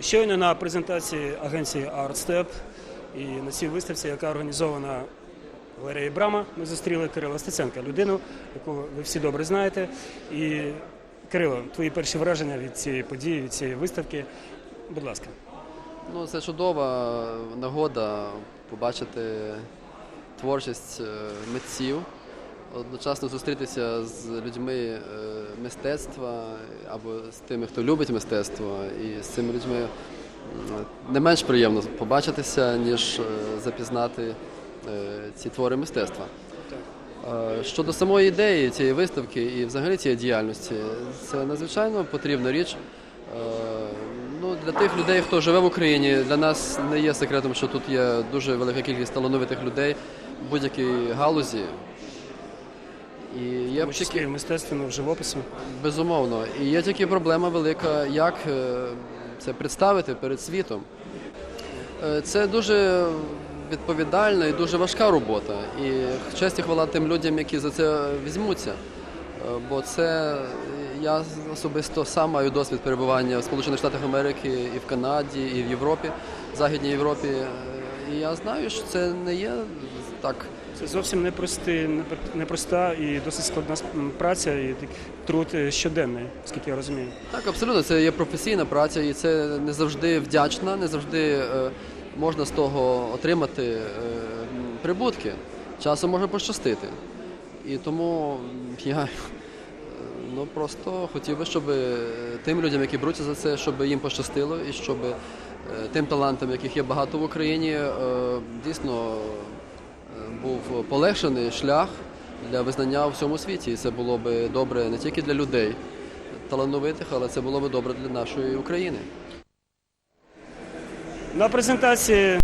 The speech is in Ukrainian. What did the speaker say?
Щойно на презентації агенції ArtStep і на цій виставці, яка організована Валерією Брама, ми зустріли Кирила Стеценка, людину, яку ви всі добре знаєте. І Кирило, твої перші враження від цієї події, від цієї виставки. Будь ласка. Ну, це чудова нагода побачити творчість е, митців, одночасно зустрітися з людьми е, мистецтва або з тими, хто любить мистецтво, і з цими людьми не менш приємно побачитися, ніж е, запізнати е, ці твори мистецтва. Щодо самої ідеї цієї виставки і взагалі цієї діяльності, це надзвичайно потрібна річ. Ну, для тих людей, хто живе в Україні, для нас не є секретом, що тут є дуже велика кількість талановитих людей в будь-якій галузі. І є Тому числі тільки, в мистецтві, в живопису. безумовно, і є тільки проблема велика, як е, це представити перед світом. Е, Це дуже відповідальна і дуже важка робота. І честь і хвала тим людям, які за це візьмуться. Е, Бо це я особисто сам маю досвід перебування в Сполучених Штатах Америки і в Канаді, і в Європі, в Західній Європі. І я знаю, що це не є так. Це зовсім непрости, непроста і досить складна праця і так- труд е, щоденний, оскільки я розумію. Так, абсолютно, це є професійна праця, і це не завжди вдячна, не завжди е, можна з того отримати е, прибутки. Часом може пощастити. І тому я ну, просто хотів би, щоб тим людям, які беруться за це, щоб їм пощастило, і щоб тим талантам, яких є багато в Україні, дійсно був полегшений шлях для визнання у всьому світі. І це було би добре не тільки для людей талановитих, але це було би добре для нашої України. На презентації